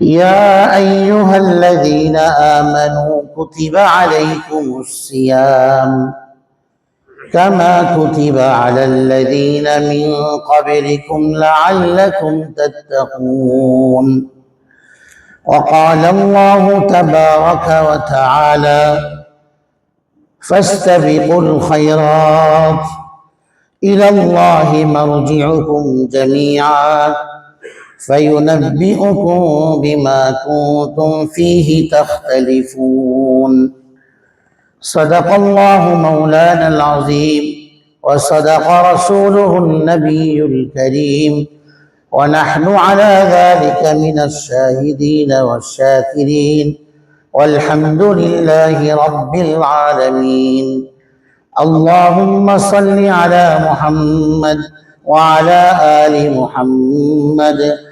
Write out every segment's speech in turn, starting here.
يا أيها الذين آمنوا كتب عليكم الصيام كما كتب على الذين من قبلكم لعلكم تتقون. وقال الله تبارك وتعالى فاستبقوا الخيرات إلى الله مرجعكم جميعا. فينبئكم بما كنتم فيه تختلفون صدق الله مولانا العظيم وصدق رسوله النبي الكريم ونحن على ذلك من الشاهدين والشاكرين والحمد لله رب العالمين اللهم صل على محمد وعلى آل محمد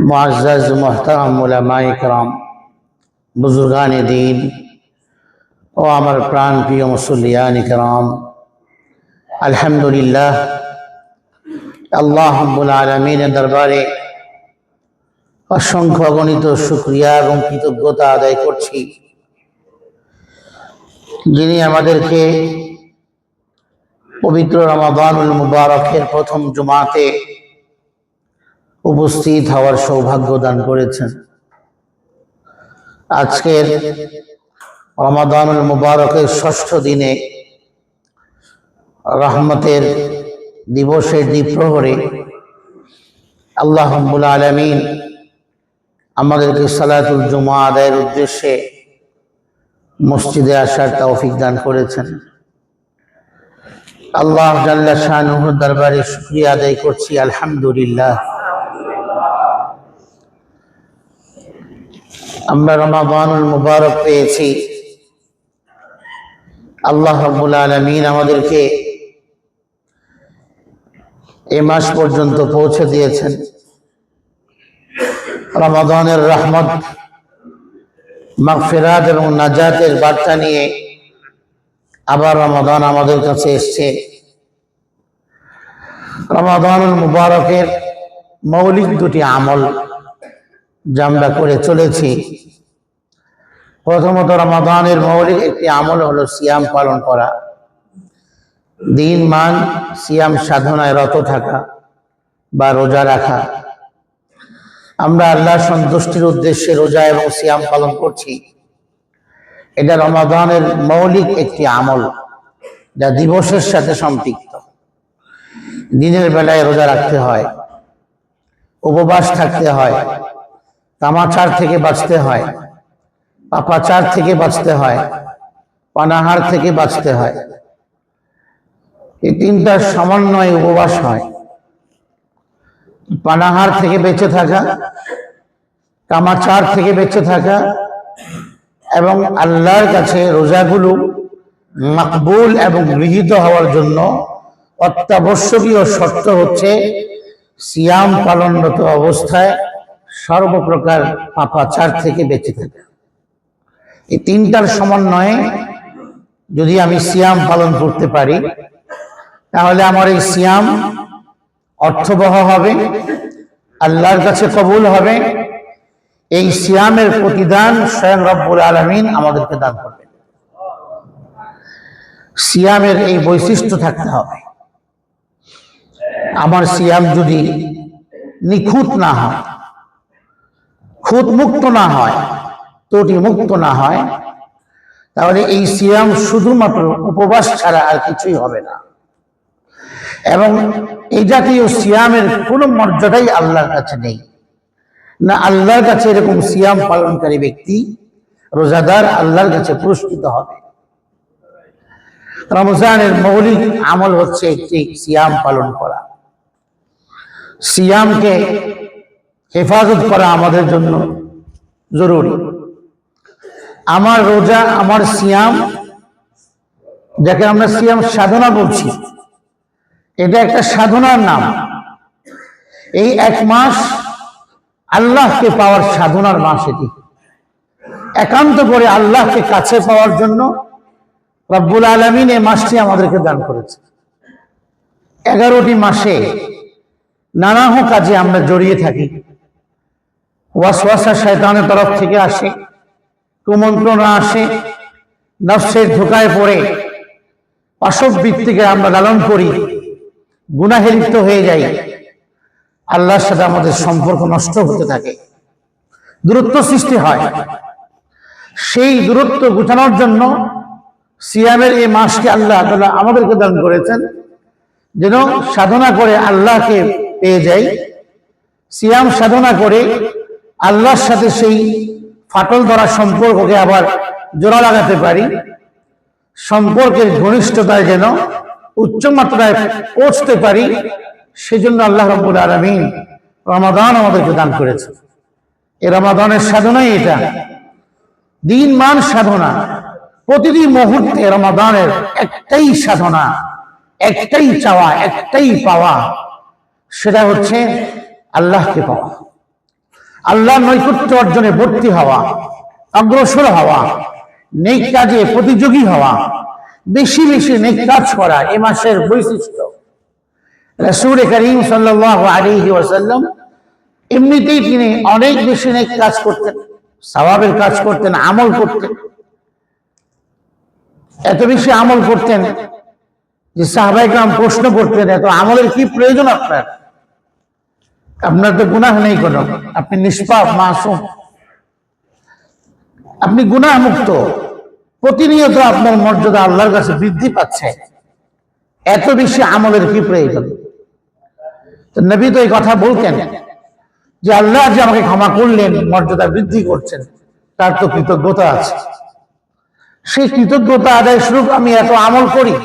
معزز মোহতারাম ওলামাই کرام বুজুর্গান দিন ও আমার প্রাণ প্রিয় মুসল্লিয়ান کرام আলহামদুলিল্লাহ আল্লাহ রব্বুল আলমিনের দরবারে অসংখ্য গণিত শুক্রিয়া এবং কৃতজ্ঞতা আদায় করছি যিনি আমাদেরকে পবিত্র রমাদানুল মুবারকের প্রথম জুমাতে উপস্থিত হওয়ার সৌভাগ্য দান করেছেন। আজকের রমাদানুল মুবারকের ষষ্ঠ দিনে রহমতের দিবসের দ্বীপ্রহরে আল্লাহ রব্বুল আলমিন আমাদেরকে সালাতুল জুমা আদায়ের উদ্দেশ্যে মসজিদে আসার তৌফিক দান করেছেন। আল্লাহ জাল্লা শাহনুর দরবারে শুক্রিয়া আদায় করছি, আলহামদুলিল্লাহ। আমরা রমাবানুল মুবারক পেয়েছি। আল্লাহ রব্বুল আলমিন আমাদেরকে এ মাস পর্যন্ত পৌঁছে দিয়েছেন। রমাদানের রহমত, মাগফিরাত এবং নাজাতের বার্তা নিয়ে আবার রমাদান আমাদের কাছে এসছে। রমাদানুল মুবারকের মৌলিক দুটি আমল যা করে চলেছি। প্রথমত রমাদানের মৌলিক একটি আমল হলো সিয়াম পালন করা। দিন মান সিয়াম সাধনায় রত থাকা বা রোজা রাখা। আমরা আল্লাহ সন্তুষ্টির উদ্দেশ্যে রোজা এবং সিয়াম পালন করছি। এটা রমাদানের মৌলিক একটি আমল যা দিবসের সাথে সম্পৃক্ত। দিনের বেলায় রোজা রাখতে হয়, উপবাস থাকতে হয় কামাচার থেকে বাঁচতে হয়। পাপাচার থেকে বাঁচতে হয়। পানাহার থেকে বাঁচতে হয়। এই তিনটার সমন্বয়ে উপবাস হয়। পানাহার থেকে বেঁচে থাকা কামাচার থেকে বেঁচে থাকা এবং আল্লাহর কাছে রোজাগুলো মাকবুল এবং গৃহীত হওয়ার জন্য অত্যাবশ্যকীয় শর্ত হচ্ছে সিয়াম পালনরত অবস্থায় সর্বপ্রকার পাপাচার থেকে বেঁচে থাকা। এই তিনটার সমন্বয়ে যদি আমি সিয়াম পালন করতে পারি, তাহলে আমার এই সিয়াম অর্থবহ হবে, আল্লাহর কাছে কবুল হবে, এই সিয়ামের প্রতিদান স্বয়ং রব্বুল আলমিন আমাদেরকে দান করবে সিয়ামের এই বৈশিষ্ট্য থাকতে হবে। আমার সিয়াম যদি নিখুঁত না হয় খুঁত মুক্ত না হয় ত্রুটি মুক্ত না হয়, তাহলে এই সিয়াম শুধুমাত্র উপবাস ছাড়া আর কিছুই হবে না। এবং এই জাতীয় সিয়ামের কোনো মর্যাদাই আল্লাহর কাছে নেই। না আল্লাহর কাছে এরকম সিয়াম পালনকারী ব্যক্তি, রোজাদার আল্লাহর কাছে পুরস্কৃত হবে। রমজানের মৌলিক আমল হচ্ছে একটি সিয়াম পালন করা। সিয়ামকে হেফাজত করা আমাদের জন্য জরুরি। আমার রোজা, আমার সিয়াম, যাকে আমরা সিয়াম সাধনা বলছি, এটা একটা সাধনার নাম। এই এক মাস আল্লাহকে পাওয়ার সাধনার মাস এটি। একান্ত করে আল্লাহকে কাছে পাওয়ার জন্য রব্বুল আলমিন এই মাসটি আমাদেরকে দান করেছে। এগারোটি মাসে নানাহ কাজে আমরা জড়িয়ে থাকি। ওয়াসওয়াসা শয়তানের তরফ থেকে আসে, কুমন্ত্রণা আসে, নফসের ধোকায় পড়ে পাশবৃত্তিকে আমরা লালন করি, গুনাহে লিপ্ত হয়ে যাই, আল্লাহর সাথে আমাদের সম্পর্ক নষ্ট হতে থাকে, দূরত্ব সৃষ্টি হয়। সেই দূরত্ব গুছানোর জন্য সিয়ামের এই মাসকে আল্লাহ তাআলা আমাদেরকে দান করেছেন, যেন সাধনা করে আল্লাহকে পেয়ে যাই। সিয়াম সাধনা করে আল্লাহর সাথে সেই ফাটল ধরা সম্পর্ককে আবার জোড়া লাগাতে পারি। সম্পর্কের ঘনিষ্ঠতায় যেন উচ্চ মাত্রায় পৌঁছতে পারি, সেজন্য আল্লাহ রব্বুল আলমিন রমাদান আমাদেরকে দান করেছে এ রমাদানের সাধনাই এটা। দিন মান সাধনা, প্রতিটি মুহূর্তে রমাদানের একটাই সাধনা, একটাই চাওয়া, একটাই পাওয়া, সেটা হচ্ছে আল্লাহকে পাওয়া। আল্লাহ নৈকট্য অর্জনে ভর্তি হওয়া, অগ্রসর হওয়া, নেক কাজে প্রতিযোগী হওয়া, বেশি বেশি নেক কাজ করা এ মাসের বৈশিষ্ট্য। রসুল করিম সাল্লাহ আলিহি ওয়াসাল্লাম এমনিতেই তিনি অনেক বেশি নেক কাজ করতেন স্বভাবের কাজ করতেন, আমল করতেন। এত বেশি আমল করতেন যে সাহবাইকাম প্রশ্ন করতেন, এত আমলের কি প্রয়োজন আপনার? আপনার তো গুনাহ নেই কোনো। আপনি নিষ্পাপ, মাসুম। আপনি গুনাহ মুক্ত প্রতিনিয়ত আপনার মর্যাদা আল্লাহর কাছে বৃদ্ধি পাচ্ছে। এত বেশি আমলের কি প্রয়োজন? নবী তো এই কথা বলতেন যে আল্লাহ যে আমাকে ক্ষমা করলেন, মর্যাদা বৃদ্ধি করছেন, তার তো কৃতজ্ঞতা আছে। সেই কৃতজ্ঞতা আদায় স্বরূপ আমি এত আমল করি।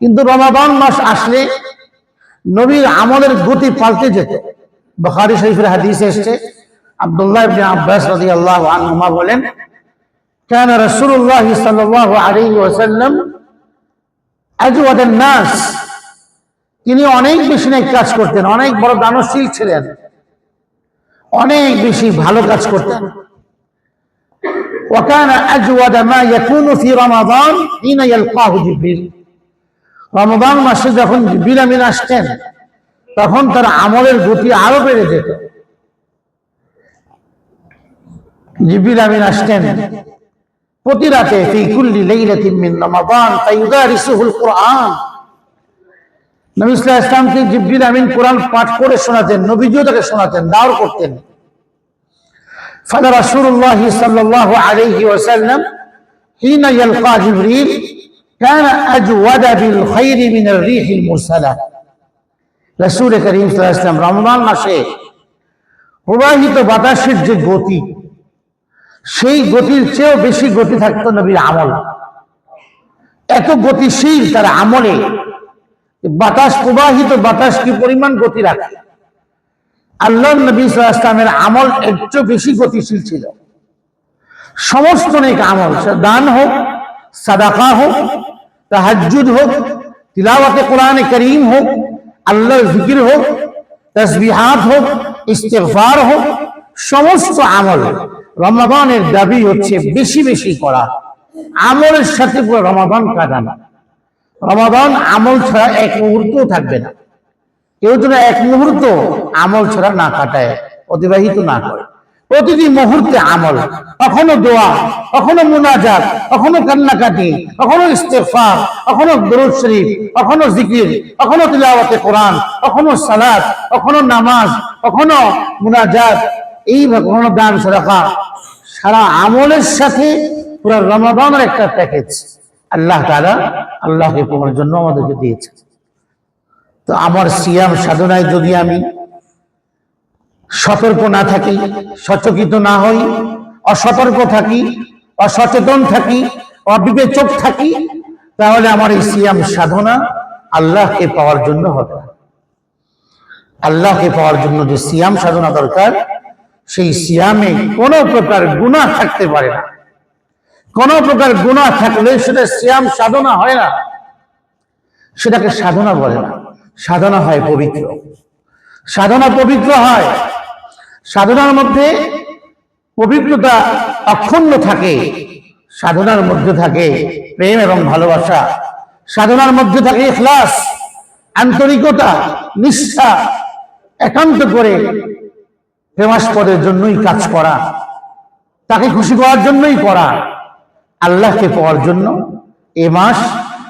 কিন্তু রমাদান মাস আসলে নবীর আমলের গতি পাল্টে যেত বখারি শরীফের হাদিস এসছে আব্দুল্লাহ ইবনে আব্বাস রাদিয়াল্লাহু আনহুমা বলেন كان رسول الله صلى الله عليه وسلم أجود الناس তিনি অনেক বেশি নেক কাজ করতেন অনেক বড় দানশীল ছিলেন অনেক বেশি ভালো কাজ করতেন وكان أجود ما يكون في رمضان حين يلقاه جبريل রমদান মাসে যখন বিরামিন আসতেন, তখন তার আমলের গতি আরও বেড়ে যেত। জিবিল আসতেন, প্রতি রাতে ফি কুল্লি মিন রমাদান তাইদারিসুহুল কোরআন। নবী ইসলাম আমিন কোরআন পাঠ করে শোনাতেন, নবীজিও তাকে শোনাতেন দাওর করতেন। ফাদা রাসূলুল্লাহ সাল্লাল্লাহু আলাইহি ওয়াসাল্লাম হিনা ইয়ালকা জিবরিল كان أجود بالخير من الريح المرسلة রসুল করিম সাল্লাম রমজান মাসে প্রবাহিত বাতাসের যে গতি সেই গতির চেয়েও বেশি গতি থাকতো নবীর আমল এত গতিশীল তার আমলে বাতাস প্রবাহিত বাতাস কি পরিমাণ গতি রাখে আল্লাহ নবী সাল্লাল্লাহু আলাইহি ওয়াসাল্লামের আমল একটু বেশি গতিশীল ছিল সমস্ত নেক আমল সে দান হোক সাদাকা হোক তাহাজ্জুদ হোক, তিলাওয়াতে কোরআনে করিম হোক, আল্লাহর জিকির হোক, তসবিহাত হোক, ইস্তেগফার হোক, সমস্ত আমল রমাদানের দাবি হচ্ছে বেশি বেশি করা। আমলের সাথে পুরো রমাদান কাটানো। রমাদান আমল ছাড়া এক মুহূর্তও থাকবে না। কেউ যেন এক মুহূর্ত আমল ছাড়া না কাটায়, অতিবাহিত না করে। প্রতিটি মুহূর্তে আমল। কখনো দোয়া, কখনো মুনাজাত, কখনো কান্নাকাটি, কখনো ইস্তেফার কখনো দরুদ শরীফ, কখনো জিকির, কখনো তিলাওয়াতে কোরআন, কখনো সালাত, কখনো নামাজ, কখনো মুনাজাত। এই কখনো দান সাদাকা। সারা আমলের সাথে পুরো রমাদানের একটা প্যাকেজ আল্লাহ তাআলা আল্লাহকে পাওয়ার জন্য আমাদেরকে দিয়েছে তো আমার সিয়াম সাধনায় যদি আমি সতর্ক না থাকি, সচকিত না হই, অসতর্ক থাকি, অসচেতন থাকি, অবিবেচক থাকি, তাহলে আমার এই সিয়াম সাধনা আল্লাহকে পাওয়ার জন্য হবে। আল্লাহকে পাওয়ার জন্য যে সিয়াম সাধনা দরকার, সেই সিয়ামে কোনো প্রকার গুনাহ থাকতে পারে না। কোনো প্রকার গুনাহ থাকলে সেটা সিয়াম সাধনা হয় না। সেটাকে সাধনা বলে না। সাধনা হয় পবিত্র। সাধনা পবিত্র হয়। সাধনার মধ্যে পবিত্রতা অক্ষুণ্ণ থাকে। সাধনার মধ্যে থাকে প্রেম এবং ভালোবাসা। সাধনার মধ্যে থাকে ইখলাস, আন্তরিকতা, নিষ্ঠা, একান্ত করে প্রেমাস্পদের জন্যই কাজ করা। তাকে খুশি করার জন্যই করা। আল্লাহকে পাওয়ার জন্য এ মাস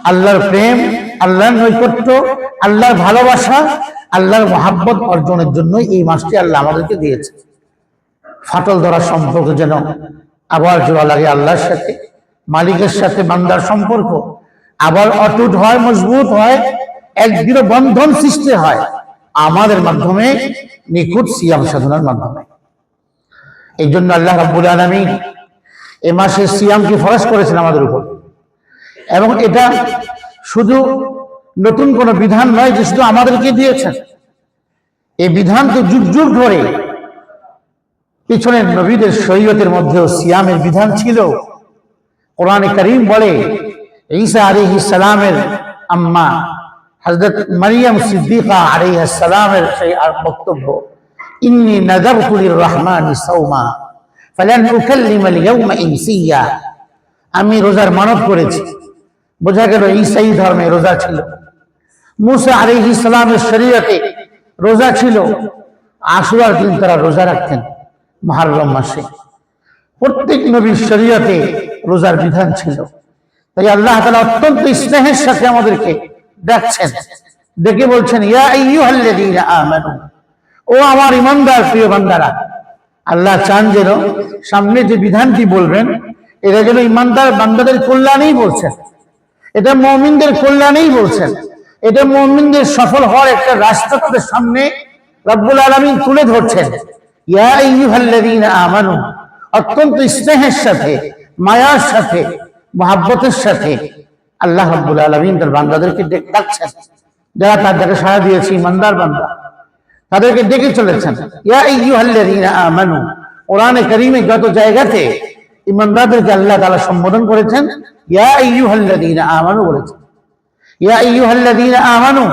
আল্লাহর প্রেম, আল্লাহর নৈকট্য, আল্লাহর ভালোবাসা আল্লাহর মহাব্বত অর্জনের জন্য এই মাসটি আল্লাহ আমাদেরকে দিয়েছে। ফাটল ধরার সম্পর্ক যেন আবার জোড়া লাগে আল্লাহর সাথে, মালিকের সাথে বান্দার সম্পর্ক আবার অটুট হয়, মজবুত হয় এক দৃঢ় বন্ধন সৃষ্টি হয় আমাদের মাধ্যমে, নিখুঁত সিয়াম সাধনার মাধ্যমে। এই জন্য আল্লাহ রাব্বুল আলামিন এ মাসে সিয়ামকে ফরজ করেছেন আমাদের উপর? এবং এটা শুধু নতুন কোনো বিধান নয় যে শুধু আমাদেরকে দিয়েছেন। এই বিধান তো যুগ যুগ ধরে পিছনের নবীদের শরীয়তের মধ্যেও সিয়ামের বিধান ছিল। কোরআনে করিম বলে, ঈসা আলাইহিস সালামের আম্মা হযরত মারিয়াম সিদ্দিকা আলাইহিস সালামের সেই বক্তব্য, ইন্নি নাযারতু লির-রহমানি সাওমা, ফালান উকাল্লিমা ইনসিয়া আমি রোজার মানত করেছি। বোঝা গেল ঈসাই ধর্মে রোজা ছিল। মুসা আলাইহিস সালামের শরীয়তে রোজা ছিল। আশুরার দিন তারা রোজা রাখতেন মহারম মাসে। প্রত্যেক নবীর শরীয়তে রোজার বিধান ছিল। তাই আল্লাহ তাআলা অত্যন্ত স্নেহের সাথে আমাদেরকে দেখছেন ডেকে বলছেন ও আমার ইমানদার প্রিয় বান্দারা, আল্লাহ চান যেন সামনে যে বিধানটি বলবেন, এটা যেন ইমানদার বান্দাদের কল্যাণেই বলছেন। এটা মমিনদের কল্যাণেই বলছেন। এটা মমিনদের সফল হওয়ার একটা রাস্তা তাদের সামনে রব্বুল আলমিন তুলে ধরছেন। আমানু, অত্যন্ত স্নেহের সাথে, মায়ার সাথে, মহাব্বতের সাথে আল্লাহ রব্বুল আলমিন তার বান্দাদেরকে ডাকছেন। যারা তার দিয়েছে বান্দা, তাদেরকে ডেকে চলেছেন। আমানু, কোরআনে কারীমে যত জায়গাতে ইমানদারদেরকে আল্লাহ তাআলা সম্বোধন করেছেন, ইয়া আইয়ুহাল্লাযীনা আমানু বলেছেন। আমানু,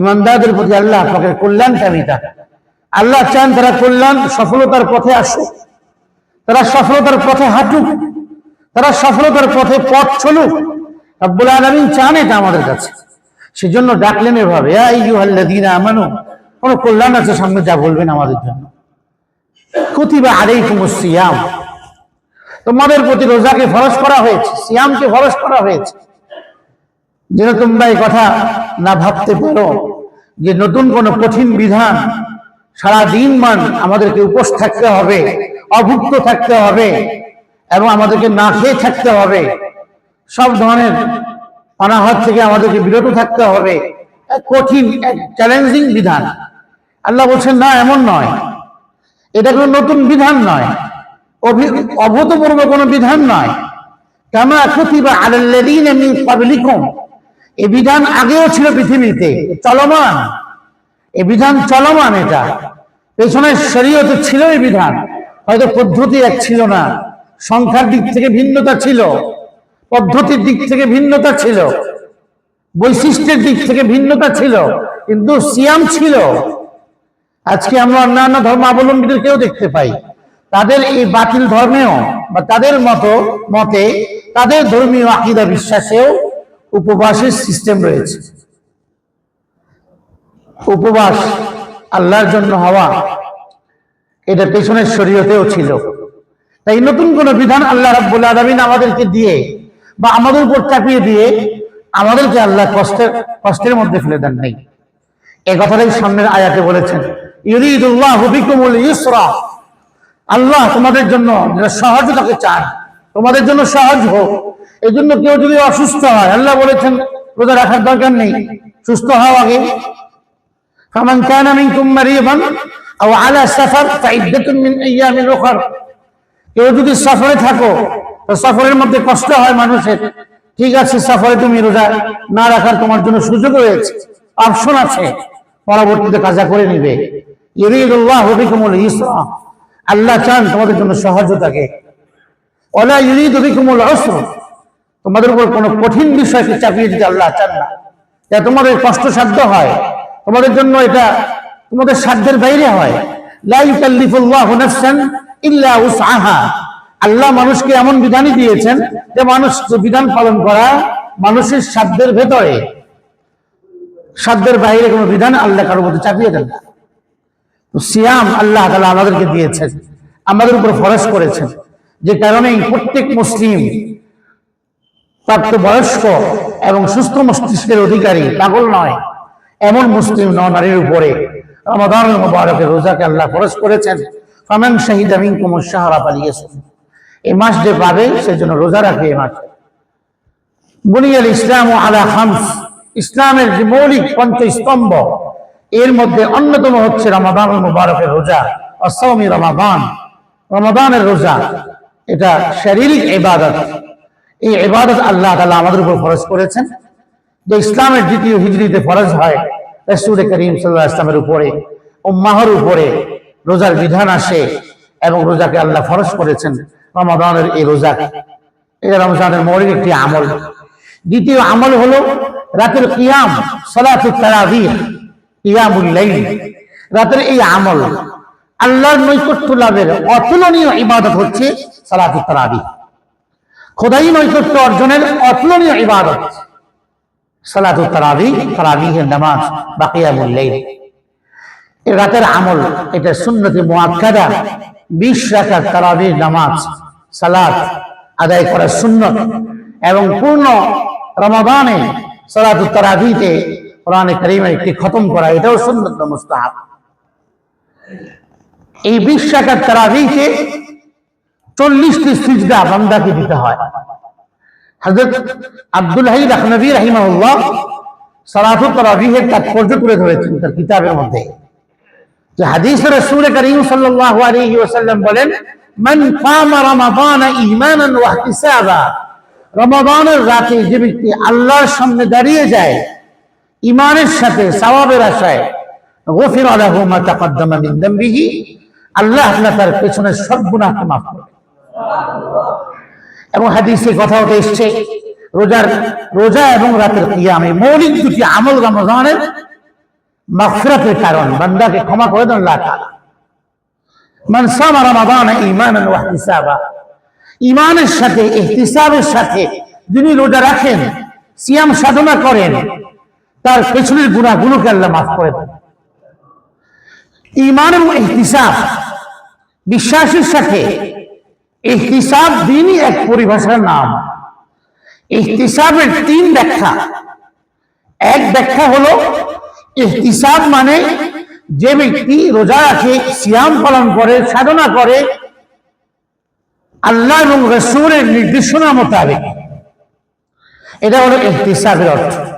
ইমানদারদের প্রতি আল্লাহ পাকের কল্যাণ কামিতা আল্লাহ চান তারা কল্যাণ, সফলতার পথে আসুক। তারা সফলতার পথে হাঁটুক। তারা সফলতার পথে পথ চলুক। রব্বুল আলামিন চান এটা আমাদের কাছে। সেজন্য ডাকলেন এভাবে আমানু, কোন কল্যাণ আছে সামনে যা বলবেন আমাদের জন্য? কুতিবা আলাইকুমুস সিয়াম। তোমাদের প্রতি রোজাকে ফরজ করা হয়েছে, সিয়ামকে ফরজ করা হয়েছে। যেন তোমরা এই কথা না ভাবতে পারো যে নতুন কোন কঠিন বিধান সারা দিন মান আমাদেরকে উপোস থাকতে হবে, অভুক্ত থাকতে হবে এবং আমাদেরকে না খেয়ে থাকতে হবে। সব ধরনের অনাহার থেকে আমাদেরকে বিরত থাকতে হবে। কঠিন চ্যালেঞ্জিং বিধান। আল্লাহ বলছেন, না, এমন নয়। এটা কোনো নতুন বিধান নয়। অভূতপূর্ব কোনো বিধান নয়। কামা কুতিবা আলাল্লাযীনা মিন এই বিধান আগেও ছিল পৃথিবীতে, চলমান। এই বিধান চলমান এটা। পেছনের শরীয়তে ছিল এই বিধান, হয়তো পদ্ধতি এক ছিল না। সংখ্যার দিক থেকে ভিন্নতা ছিল, পদ্ধতির দিক থেকে ভিন্নতা ছিল, বৈশিষ্ট্যের দিক থেকে ভিন্নতা ছিল, কিন্তু সিয়াম ছিল। আজকে আমরা অন্যান্য ধর্মাবলম্বীদেরকেও দেখতে পাই। তাদের এই বাতিল ধর্মেও বা তাদের মতো মতে তাদের ধর্মীয় আকিদা বিশ্বাসেও উপবাসের সিস্টেম রয়েছে। উপবাস আল্লাহর জন্য হওয়া, এটা পেছনের শরীয়তেও ছিল। তাই নতুন কোন বিধান আল্লাহ রাব্বুল আলামিন আমাদেরকে দিয়ে বা আমাদের উপর চাপিয়ে দিয়ে আমাদেরকে আল্লাহ কষ্টের কষ্টের মধ্যে ফেলে দেন নাই। এ কথাটাই সামনের আয়াতে বলেছেন। আল্লাহ তোমাদের জন্য সহজতাকে চান তোমাদের জন্য সহজ হোক এই জন্য কেউ যদি অসুস্থ হয় আল্লাহ বলেছেন রোজা রাখার দরকার নেই সুস্থ হওয়া আগে فمن كان منكم مريضا او على سفر فعدة من ايام اخر কেউ যদি সফরে থাকো তো সফরের মধ্যে কষ্ট হয় মানুষের ঠিক আছে সফরে তুমি রোজা না রাখার তোমার জন্য সুযোগ রয়েছে অপশন আছে পরবর্তীতে কাজা করে নিবে ইউরিদুল্লাহ বিকুমুল ইসরা আল্লাহ চান তোমাদের জন্য সহজতাকে তোমাদের উপর কোনো কঠিন বিষয়কে চাপিয়ে দিতে আল্লাহ চান না। যা তোমাদের কষ্টসাধ্য হয়, তোমাদের জন্য এটা তোমাদের সাধ্যের বাইরে হয়। আল্লাহ মানুষকে এমন বিধানই দিয়েছেন যে মানুষ বিধান পালন করা মানুষের সাধ্যের ভেতরে, সাধ্যের বাইরে কোনো বিধান আল্লাহ কারোর মধ্যে চাপিয়ে দেন না। সিয়াম আল্লাহ তাআলা আমাদেরকে দিয়েছেন, আমাদের উপর ফরজ করেছেন। যে কারণে প্রত্যেক মুসলিম প্রাপ্তবয়স্ক এবং সুস্থ মস্তিষ্কের অধিকারী পাগল নয়। এমন মুসলিম ন নারীর উপরে রমাদান মুবারকের রোজাকে আল্লাহ ফরজ করেছেন। ফামান শাহিদা মিনকুম শাহরা পালিয়েছেন এই মাস যে পাবে, সেজন্য রোজা রাখবে এই মাসে। বুনিয়াল ইসলাম আলা হামস ইসলামের যে মৌলিক পঞ্চ স্তম্ভ এর মধ্যে অন্যতম হচ্ছে রমাদান মুবারকের রোজা অসৌমি রমাদান। রমাদানের রোজা এটা শারীরিক ইবাদত। এই ইবাদত আল্লাহ তাআলা আমাদের উপর ফরজ করেছেন। যে ইসলামের দ্বিতীয় হিজরিতে ফরজ হয়, রসুল করিম সাল্লাহ ইসলামের উপরে, উম্মাহর উপরে রোজার বিধান আসে এবং রোজাকে আল্লাহ ফরজ করেছেন। রমাদানের এই রোজা, এটা রমজানের মৌলিক একটি আমল। দ্বিতীয় আমল হলো রাতের কিয়াম সলাত তারাবিহ, কিয়ামুল লাইল। রাতের এই আমল আল্লাহর নৈকট্য লাভের অতুলনীয় ইবাদত হচ্ছে সালাত তারাবিহ খোদাই নৈকট্য অর্জনের অতুলনীয় ইবাদত সালাতু তারাবি তারাবিহের নামাজ বাকিয়ামুল লাইল। এ রাতের আমল, এটা সুন্নতি মুআক্কাদা 20 রাকাত তারাবির নামাজ, সালাত আদায় করা সুন্নত এবং পূর্ণ রমাদানে সালাতু তারাবিতে কোরআনে কারীমের একটি খতম করা, এটাও সুন্নত মুস্তাহাব। এই 20 রাকাত তারাবিতে 40টি সিজদা বান্দাকে দিতে হয়। হযরত আব্দুল হাই রাহনবী রাহিমাহুল্লাহ সালাতুত তারাবিহের তাৎপর্য তুলে ধরেছেন তার কিতাবের মধ্যে। যে হাদিসে রাসূল করিম সাল্লাল্লাহু আলাইহি ওয়াসাল্লাম বলেন, মান কামা রমাদান ঈমানান ওয়া ইহতিসাবা। রমাদানের রাতে যে ব্যক্তি আল্লাহর সামনে দাঁড়িয়ে যায়, ঈমানের সাথে সওয়াবের আশায়, গফির লাহু মা তাকদ্দামা মিন দামবিহি। আল্লাহ তাআলা তার পেছনে সব গুনাহকে মাফ করবেন এবং হাদিসে কথাও তো এসছে, রোজার রোজা এবং রাতের কিয়াম মৌলিক দুটি আমল রমজানের মাগফিরাতের কারণ, বান্দাকে ক্ষমা করে দেন আল্লাহ মান সামা রমাদান ঈমানান ওয়া ইহতিসাবা ঈমানের সাথে, ইহতিসাবের সাথে যিনি রোজা রাখেন, সিয়াম সাধনা করেন, তার পেছনের গুনাহগুলোকে আল্লাহ মাফ করে দেন। ঈমান এবং ইহতিসাব। বিশ্বাসের সাথে ইহতিসাব দিনই এক পরিভাষার নাম। ইহতিসাবের তিন ব্যাখ্যা। এক ব্যাখ্যা হলো, ইহতিসাব মানে যে ব্যক্তি রোজা রাখে, সিয়াম পালন করে, সাধনা করে, আল্লাহ এবং রসুলের নির্দেশনা মোতাবেক। এটা হলো ইহতিসাবের অর্থ।